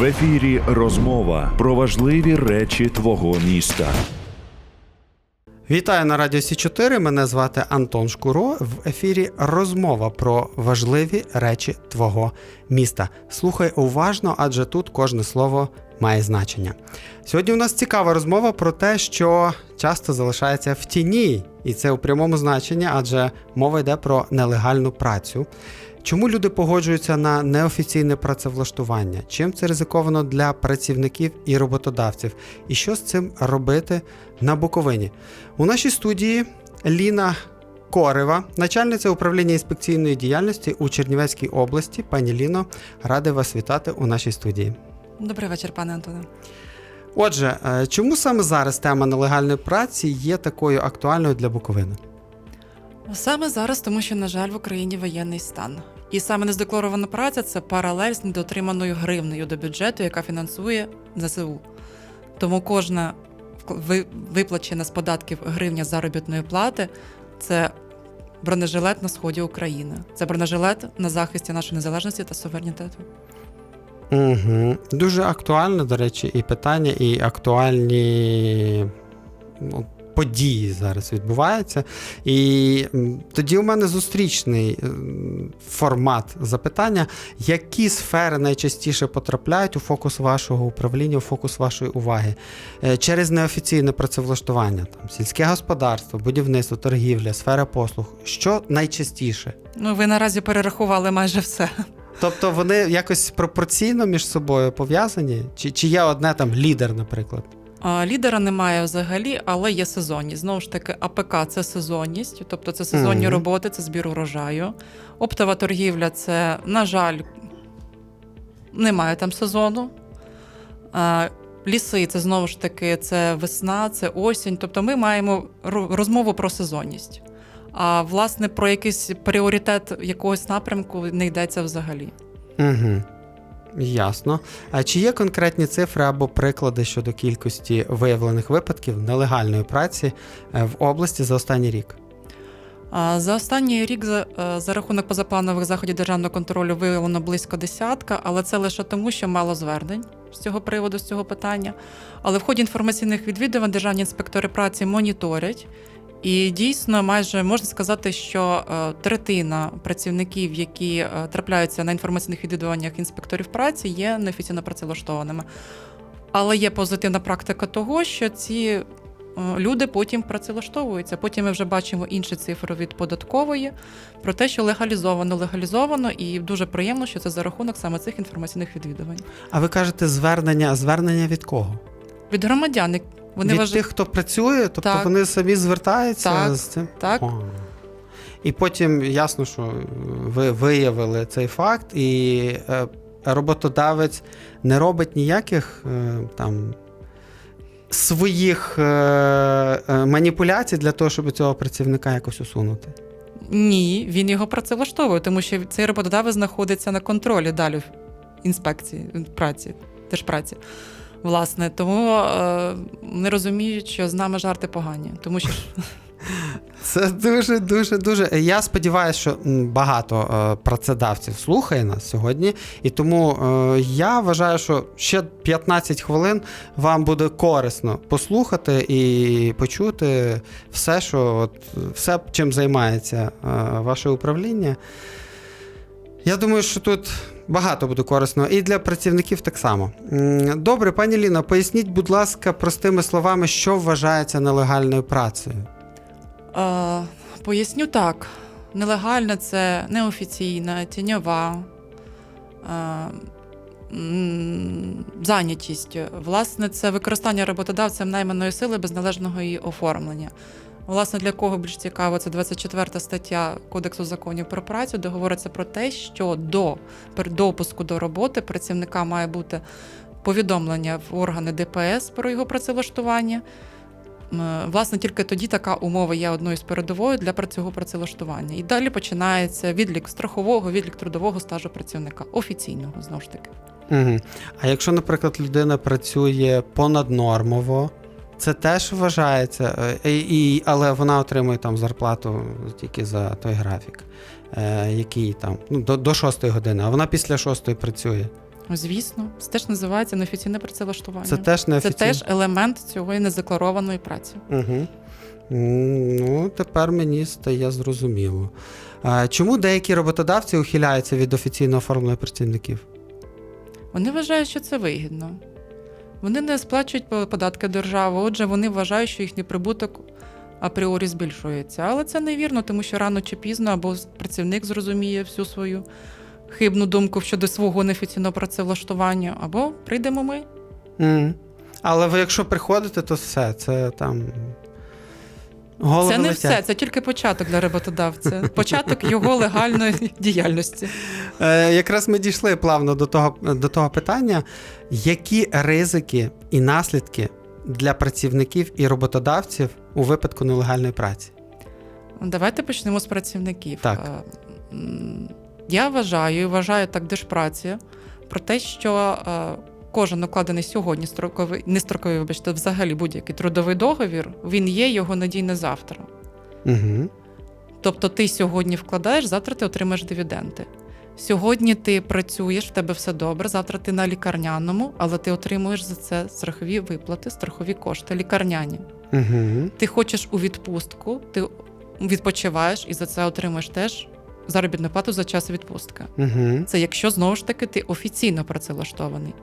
В ефірі розмова про важливі речі твого міста. Вітаю на Радіо Сі 4 Мене звати Антон Шкуро. В ефірі розмова про важливі речі твого міста. Слухай уважно, адже тут кожне слово має значення. Сьогодні у нас цікава розмова про те, що часто залишається в тіні, і це у прямому значенні, адже мова йде про нелегальну працю. Чому люди погоджуються на неофіційне працевлаштування? Чим це ризиковано для працівників і роботодавців? І що з цим робити на Буковині? У нашій студії Ліна Корева, начальниця управління інспекційної діяльності у Чернівецькій області. Пані Ліно, радий вас вітати у нашій студії. Добрий вечір, пане Антоне. Отже, е, чому саме зараз тема нелегальної праці є такою актуальною для Буковини? Саме зараз, тому що, на жаль, в Україні воєнний стан. І саме нездекларована праця це паралель з недоотриманою гривнею до бюджету, яка фінансує ЗСУ. Тому кожна виплачена з податків гривня заробітної плати це бронежилет на сході України. Це бронежилет на захисті нашої незалежності та суверенітету. Угу. Дуже актуальне, до речі, і питання, і актуальні ну, події зараз відбуваються. І тоді у мене зустрічний формат запитання: які сфери найчастіше потрапляють у фокус вашого управління, у фокус вашої уваги Е, через неофіційне працевлаштування, там сільське господарство, будівництво, торгівля, сфера послуг. Що найчастіше? Ну, ви наразі перерахували майже все. Тобто вони якось пропорційно між собою пов'язані? Чи, чи є одне там лідер, наприклад? Лідера немає взагалі, але є сезонність. Знову ж таки, АПК це сезонність, тобто це сезонні Мгм. роботи, це збір урожаю. Оптова торгівля це, на жаль, немає там сезону. Ліси це знову ж таки це весна, це осінь. Тобто ми маємо розмову про сезонність. А власне про якийсь пріоритет якогось напрямку не йдеться взагалі. Угу. Ясно. А чи є конкретні цифри або приклади щодо кількості виявлених випадків нелегальної праці е, в області за останній рік? За останній рік за, е, за рахунок позапланових заходів державного контролю виявлено близько десятка, але це лише тому, що мало звернень з цього приводу, з цього питання. Але в ході інформаційних відвідувань державні інспектори праці моніторять. І дійсно, майже можна сказати, що е, третина працівників, які е, трапляються на інформаційних відвідуваннях інспекторів праці, є неофіційно працевлаштованими. Але є позитивна практика того, що ці е, люди потім працевлаштовуються. Потім ми вже бачимо інші цифри від податкової про те, що легалізовано, легалізовано, і дуже приємно, що це за рахунок саме цих інформаційних відвідувань. А ви кажете звернення, звернення від кого? Від громадян вони від вважають- тих, хто працює, тобто Так. вони самі звертаються Так. з цим? так. О. І потім ясно, що ви виявили цей факт, і е, роботодавець не робить ніяких е, там своїх е, е, маніпуляцій для того, щоб цього працівника якось усунути. Ні, він його працевлаштовує, тому що цей роботодавець знаходиться на контролі далі в інспекції праці, держпраці. Власне, тому е, не розуміють, що з нами жарти погані, тому що Це дуже, дуже, дуже. Я сподіваюся, що багато е, працедавців слухає нас сьогодні, і тому е, я вважаю, що ще 15 хвилин вам буде корисно послухати і почути все, що от, все, чим займається е, ваше управління. Я думаю, що тут багато буде корисно і для працівників так само. Добре, пані Ліно, поясніть, будь ласка, простими словами, що вважається нелегальною працею. Е, поясню так: нелегальна це неофіційна, тіньова е, зайнятість. Власне, це використання роботодавцем найманої сили без належного її оформлення. Власне, для кого більш цікаво, це 24 стаття Кодексу законів про працю, де говориться про те, що до допуску до роботи працівника має бути повідомлення в органи ДПС про його працевлаштування. Власне, тільки тоді така умова є одною з передовою для цього працевлаштування. І далі починається відлік страхового, відлік трудового стажу працівника, офіційного знову ж таки. Угу. А якщо, наприклад, людина працює понаднормово, це теж вважається, е, і, і, але вона отримує там зарплату тільки за той графік, е, який там ну, до, до 6 години, а вона після 6 працює. Звісно, це теж називається неофіційне працевлаштування. Це теж не Це теж елемент цього незакларованої праці. Угу. Ну, тепер мені стає зрозуміло. Чому деякі роботодавці ухиляються від офіційно оформлених працівників? Вони вважають, що це вигідно. Вони не сплачують податки держави, отже, вони вважають, що їхній прибуток апріорі збільшується. Але це невірно, тому що рано чи пізно або працівник зрозуміє всю свою хибну думку щодо свого неофіційного працевлаштування, або прийдемо ми. Mm. Але ви, якщо приходите, то все, це там. Голови Це не летять. все, це тільки початок для роботодавця, початок його легальної діяльності. Е, якраз ми дійшли плавно до того, до того питання, які ризики і наслідки для працівників і роботодавців у випадку нелегальної праці? Давайте почнемо з працівників. Так. Е, Я вважаю, і вважаю так Держпраці, про те, що е, кожен укладений сьогодні строковий, не строковий, вибачте, взагалі будь-який трудовий договір, він є його надійне завтра. Угу. Тобто ти сьогодні вкладаєш, завтра ти отримаєш дивіденди. Сьогодні ти працюєш, в тебе все добре, завтра ти на лікарняному, але ти отримуєш за це страхові виплати, страхові кошти, лікарняні. Угу. Ти хочеш у відпустку, ти відпочиваєш і за це отримуєш теж заробітну плату за час відпустки. Угу. Це якщо знову ж таки ти офіційно працевлаштований.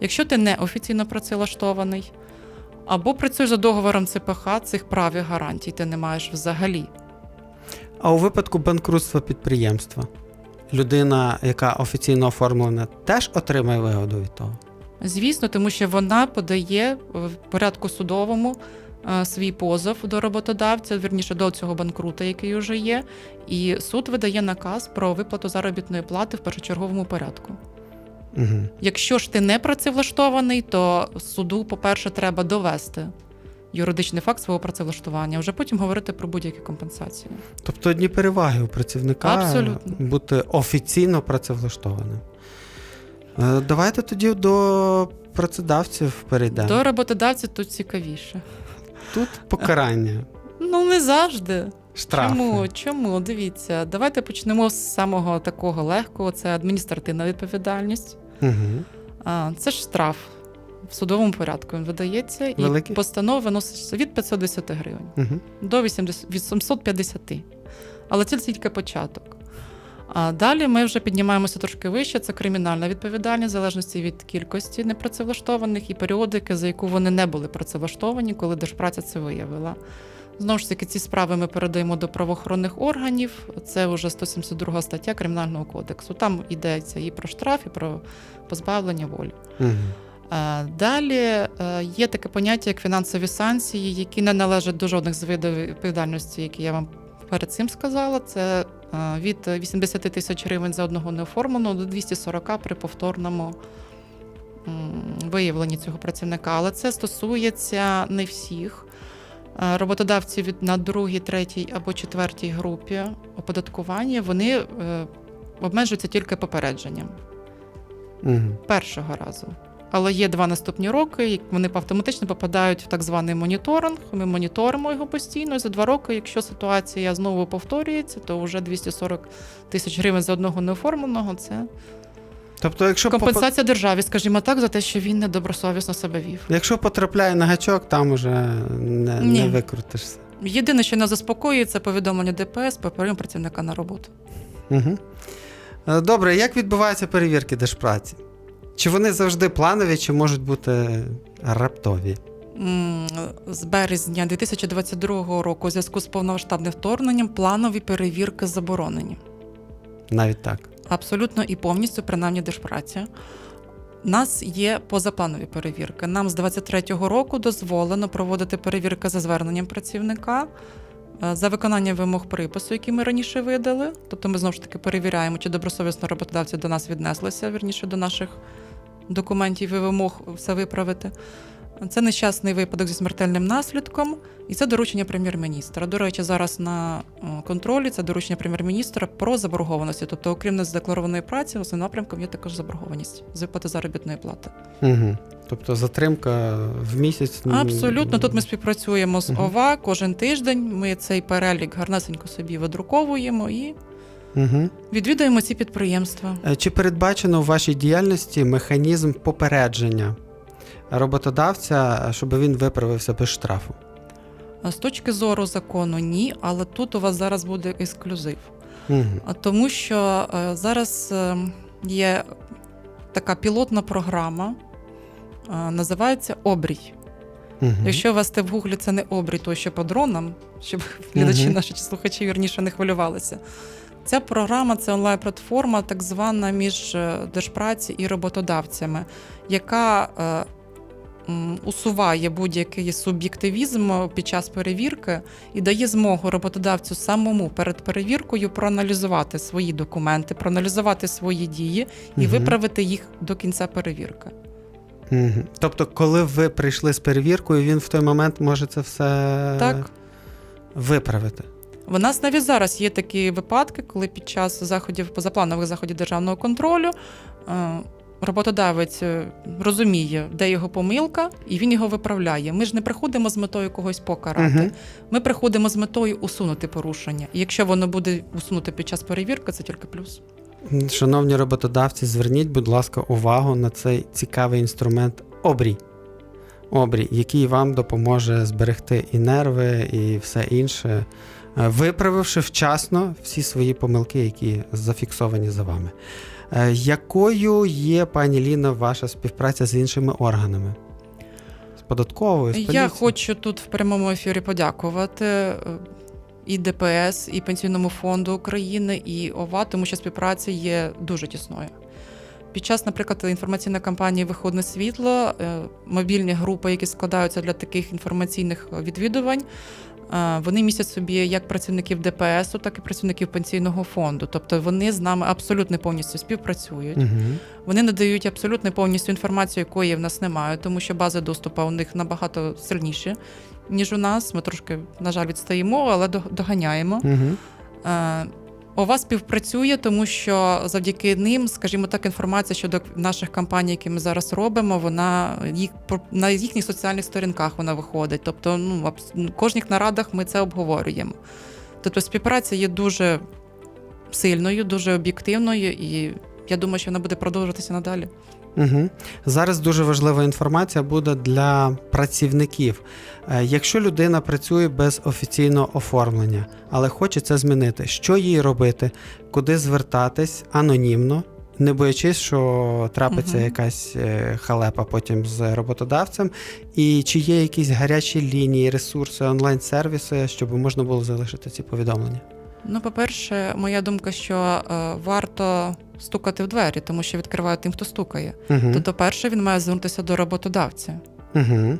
Якщо ти не офіційно працевлаштований, або працюєш за договором ЦПХ, цих прав і гарантій ти не маєш взагалі. А у випадку банкрутства підприємства людина, яка офіційно оформлена, теж отримає вигоду від того. Звісно, тому що вона подає в порядку судовому е, свій позов до роботодавця, вірніше до цього банкрута, який вже є, і суд видає наказ про виплату заробітної плати в першочерговому порядку. Угу. Якщо ж ти не працевлаштований, то суду, по-перше, треба довести юридичний факт свого працевлаштування, а вже потім говорити про будь-які компенсації. Тобто одні переваги у працівника Абсолютно. бути офіційно працевлаштованим. Е, Давайте тоді до працедавців перейдемо. До роботодавця тут цікавіше. Тут покарання, Ну не завжди. штрафи. Чому? Чому? Дивіться, давайте почнемо з самого такого легкого: це адміністративна відповідальність. Угу. А, це ж штраф. В судовому порядку він видається, і Великий? постанова виноситься від 510 гривень. Угу. до 80, від 750. Але це тільки початок. А далі ми вже піднімаємося трошки вище. Це кримінальна відповідальність, в залежності від кількості непрацевлаштованих і періодики, за яку вони не були працевлаштовані, коли держпраця це виявила. Знову ж таки, ці справи ми передаємо до правоохоронних органів. Це вже 172 стаття Кримінального кодексу. Там йдеться і про штраф, і про позбавлення волі. Угу. Е, Далі е, є таке поняття, як фінансові санкції, які не належать до жодних з видів відповідальності, які я вам перед цим сказала. Це е, від 80 тисяч гривень за одного неоформленого до 240 при повторному виявленні цього працівника. Але це стосується не всіх. Е, Роботодавці від на другій, третій або четвертій групі оподаткування вони е, обмежуються тільки попередженням Угу. першого разу. Але є два наступні роки, вони автоматично попадають в так званий моніторинг. Ми моніторимо його постійно. І за два роки, якщо ситуація знову повторюється, то вже 240 тисяч гривень за одного неоформленого це Тобто, якщо, компенсація державі, скажімо так, за те, що він недобросовісно себе вів. якщо потрапляє на гачок, там уже не, Ні. не викрутишся. Єдине, що не заспокоює, це повідомлення ДПС про прийом працівника на роботу. Угу. Добре, як відбуваються перевірки держпраці? Чи вони завжди планові, чи можуть бути раптові? З березня 2022 року, у зв'язку з повномасштабним вторгненням, планові перевірки заборонені. Навіть так. Абсолютно і повністю, принаймні держпраця. Нас є позапланові перевірки. Нам з 23-го року дозволено проводити перевірки за зверненням працівника е, за виконання вимог припису, які ми раніше видали. Тобто ми знову ж таки перевіряємо, чи добросовісно роботодавці до нас віднеслися, вірніше до наших документів і вимог все виправити. Це нещасний випадок зі смертельним наслідком, і це доручення прем'єр-міністра. До речі, зараз на е, контролі це доручення прем'єр-міністра про заборгованості. Тобто, окрім незадекларованої праці, основним напрямком є також заборгованість з виплати заробітної плати. Угу. Тобто затримка в місяць. Абсолютно, тут ми співпрацюємо з Мгм. ОВА кожен тиждень. Ми цей перелік гарнесенько собі видруковуємо і Угу. Відвідуємо ці підприємства. Е, Чи передбачено в вашій діяльності механізм попередження роботодавця, щоб він виправився без штрафу? З точки зору закону, ні, але тут у вас зараз буде ексклюзив. Угу. Тому що е, зараз е, є така пілотна програма, е, називається Обрій. Угу. Якщо ввести в гуглі це не обрій, то що по дронам, щоб глядачі Мгм. наші слухачі вірніше не хвилювалися. Ця програма це онлайн-платформа, так звана між держпраці і роботодавцями, яка усуває будь-який суб'єктивізм під час перевірки і дає змогу роботодавцю самому перед перевіркою проаналізувати свої документи, проаналізувати свої дії і Мгм. виправити їх до кінця перевірки. Угу. Тобто, коли ви прийшли з перевіркою, він в той момент може це все Так. виправити. В нас навіть зараз є такі випадки, коли під час заходів позапланових заходів державного контролю е, роботодавець е, розуміє, де його помилка, і він його виправляє. Ми ж не приходимо з метою когось покарати. Мгм. Ми приходимо з метою усунути порушення. І якщо воно буде усунуте під час перевірки, це тільки плюс. Шановні роботодавці, зверніть, будь ласка, увагу на цей цікавий інструмент обрій. Обрій, який вам допоможе зберегти і нерви, і все інше, е, виправивши вчасно всі свої помилки, які зафіксовані за вами. Е, Якою є, пані Ліна, ваша співпраця з іншими органами? З податковою, з Я хочу тут в прямому ефірі подякувати е, і ДПС, і Пенсійному фонду України, і ОВА, тому що співпраця є дуже тісною. Під час, наприклад, інформаційної кампанії Виходне світло, е, мобільні групи, які складаються для таких інформаційних відвідувань, вони містять собі як працівників ДПСу, так і працівників пенсійного фонду. Тобто вони з нами абсолютно повністю співпрацюють. Угу. Вони надають абсолютно повністю інформацію, якої в нас немає, тому що бази доступу у них набагато сильніші, ніж у нас. Ми трошки, на жаль, відстаємо, але доганяємо. Мгм. ОВА співпрацює, тому що завдяки ним, скажімо так, інформація щодо наших кампаній, які ми зараз робимо, вона їх на їхніх соціальних сторінках вона виходить. Тобто, ну абс- ну, кожних нарадах ми це обговорюємо. Тобто, співпраця є дуже сильною, дуже об'єктивною, і я думаю, що вона буде продовжуватися надалі. Угу. Зараз дуже важлива інформація буде для працівників. Е, Якщо людина працює без офіційного оформлення, але хоче це змінити, що їй робити, куди звертатись анонімно, не боячись, що трапиться Мгм. якась е, халепа потім з роботодавцем, і чи є якісь гарячі лінії, ресурси, онлайн-сервіси, щоб можна було залишити ці повідомлення? Ну, по-перше, моя думка, що е, варто стукати в двері, тому що відкриває тим, хто стукає. Угу. Тобто, перше, він має звернутися до роботодавця Угу.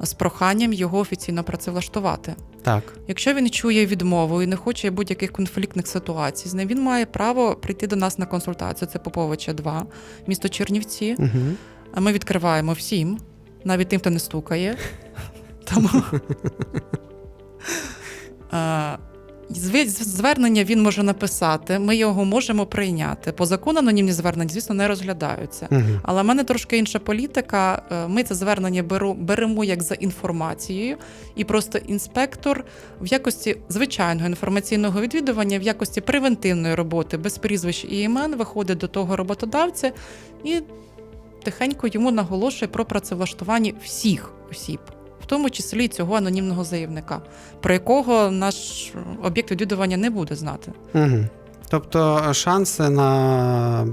з проханням його офіційно працевлаштувати. Так. Якщо він чує відмову і не хоче будь-яких конфліктних ситуацій, з ним він має право прийти до нас на консультацію. Це Поповича 2, місто Чернівці. Угу. Ми відкриваємо всім, навіть тим, хто не стукає. Тому Е, звернення він може написати, ми його можемо прийняти. По закону анонімні звернення, звісно, не розглядаються. Угу. Але в мене трошки інша політика. Е, Ми це звернення беру, беремо як за інформацією, і просто інспектор в якості звичайного інформаційного відвідування, в якості превентивної роботи без прізвищ і імен виходить до того роботодавця і тихенько йому наголошує про працевлаштування всіх осіб. Тому числі цього анонімного заявника, про якого наш об'єкт відвідування не буде знати. Угу. Тобто шанси на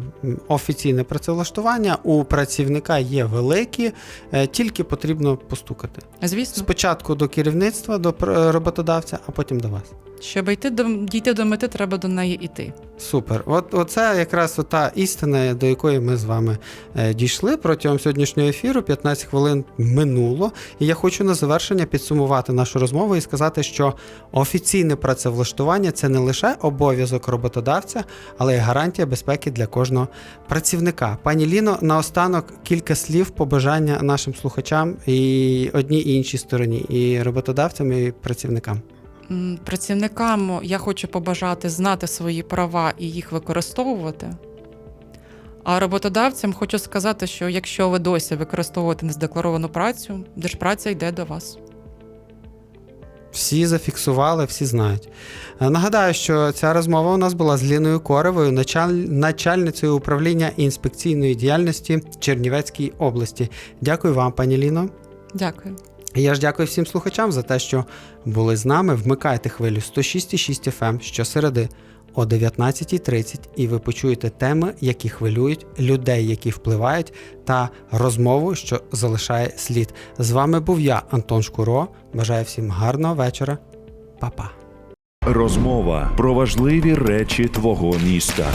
офіційне працевлаштування у працівника є великі, е, тільки потрібно постукати. Звісно, Спочатку до керівництва, до роботодавця, а потім до вас. Щоб йти до дійти до мети, треба до неї йти. Супер. От оце якраз та істина, до якої ми з вами е, дійшли протягом сьогоднішнього ефіру. 15 хвилин минуло. І я хочу на завершення підсумувати нашу розмову і сказати, що офіційне працевлаштування це не лише обов'язок роботодавця, але й гарантія безпеки для кожного працівника. Пані Ліно, наостанок кілька слів побажання нашим слухачам і одній і іншій стороні, і роботодавцям, і працівникам. Працівникам я хочу побажати знати свої права і їх використовувати. А роботодавцям хочу сказати, що якщо ви досі використовуєте незадекларовану працю, держпраця йде до вас. Всі зафіксували, всі знають. Е, Нагадаю, що ця розмова у нас була з Ліною Коревою, началь... начальницею управління інспекційної діяльності Чернівецької області. Дякую вам, пані Ліно. Дякую. Я ж дякую всім слухачам за те, що були з нами. Вмикайте хвилю 106,6 FM щосереди о 19.30, і ви почуєте теми, які хвилюють, людей, які впливають, та розмову, що залишає слід. З вами був я, Антон Шкуро. Бажаю всім гарного вечора. Па-па. Розмова про важливі речі твого міста.